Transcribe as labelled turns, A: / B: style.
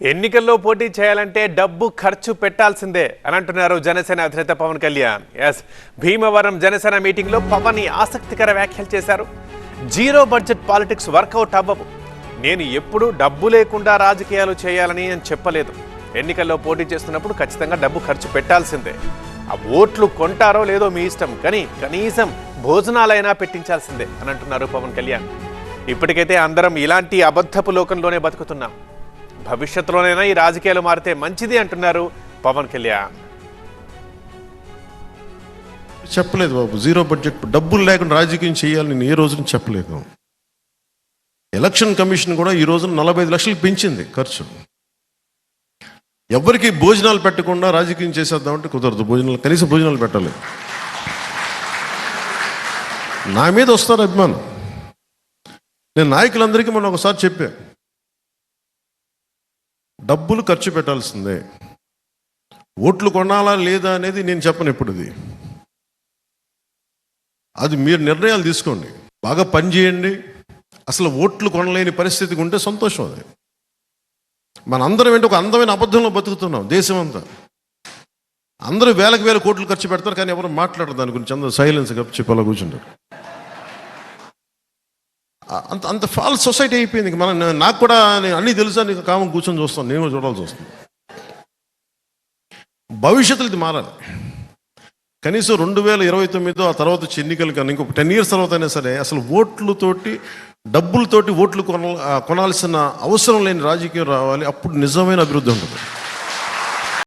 A: ఎన్నికల్లో పోటీ చేయాలంటే డబ్బు ఖర్చు పెట్టాల్సిందే అని అంటున్నారు జనసేన అధినేత పవన్ కళ్యాణ్. ఎస్ భీమవరం జనసేన మీటింగ్లో పవన్ ఆసక్తికర వ్యాఖ్యలు చేశారు. జీరో బడ్జెట్ పాలిటిక్స్ వర్కౌట్ అవ్వవు. నేను ఎప్పుడూ డబ్బు లేకుండా రాజకీయాలు చేయాలని నేను చెప్పలేదు. ఎన్నికల్లో పోటీ చేస్తున్నప్పుడు ఖచ్చితంగా డబ్బు ఖర్చు పెట్టాల్సిందే. ఆ ఓట్లు కొంటారో లేదో మీ ఇష్టం కానీ కనీసం భోజనాలైనా పెట్టించాల్సిందే అని అంటున్నారు పవన్ కళ్యాణ్. ఇప్పటికైతే అందరం ఇలాంటి అబద్ధపు లోకంలోనే బతుకుతున్నాం. భవిష్యత్తులోనైనా ఈ రాజకీయాలు మారితే మంచిది అంటున్నారు పవన్ కళ్యాణ్.
B: చెప్పలేదు బాబు జీరో బడ్జెట్ డబ్బులు లేకుండా రాజకీయం చేయాలని నేను ఏ రోజున చెప్పలేదు. ఎలక్షన్ కమిషన్ కూడా ఈ రోజున నలభై ఐదు లక్షలు పెంచింది ఖర్చు. ఎవరికి భోజనాలు పెట్టకుండా రాజకీయం చేసేద్దామంటే కుదరదు భోజనాలు కనీసం భోజనాలు పెట్టాలి. నా మీద వస్తారు అభిమానం. నేను నాయకులందరికీ మొన్న ఒకసారి చెప్పాను డబ్బులు ఖర్చు పెట్టాల్సిందే. ఓట్లు కొనాలా లేదా అనేది నేను చెప్పను ఇప్పుడుది. అది మీరు నిర్ణయాలు తీసుకోండి. బాగా పని చేయండి. అసలు ఓట్లు కొనలేని పరిస్థితికి ఉంటే సంతోషం అది. మనందరం ఏంటి ఒక అందమైన అబద్ధంలో బతుకుతున్నాం దేశం అంతా అందరూ వేలకు వేల కోట్లు ఖర్చు పెడతారు కానీ ఎవరు మాట్లాడరు దాని గురించి. అందరూ సైలెన్స్ చెప్పి అలా కూర్చుంటారు. అంత అంత ఫాల్స్ సొసైటీ అయిపోయింది ఇంక. మనం నాకు కూడా నేను అన్నీ తెలుసా? నీకు కామం కూర్చొని చూస్తాను. నేను చూడాల్సి వస్తుంది. భవిష్యత్తులో ఇది మారాలి. కనీసం రెండు వేల ఇరవై తొమ్మిదో ఆ తర్వాత వచ్చే ఎన్నికలు కానీ ఇంకొక టెన్ ఇయర్స్ తర్వాత అయినా సరే అసలు ఓట్లతోటి డబ్బులతోటి ఓట్లు కొన కొనాల్సిన అవసరం లేని రాజకీయం రావాలి. అప్పుడు నిజమైన అభివృద్ధి ఉంటుంది.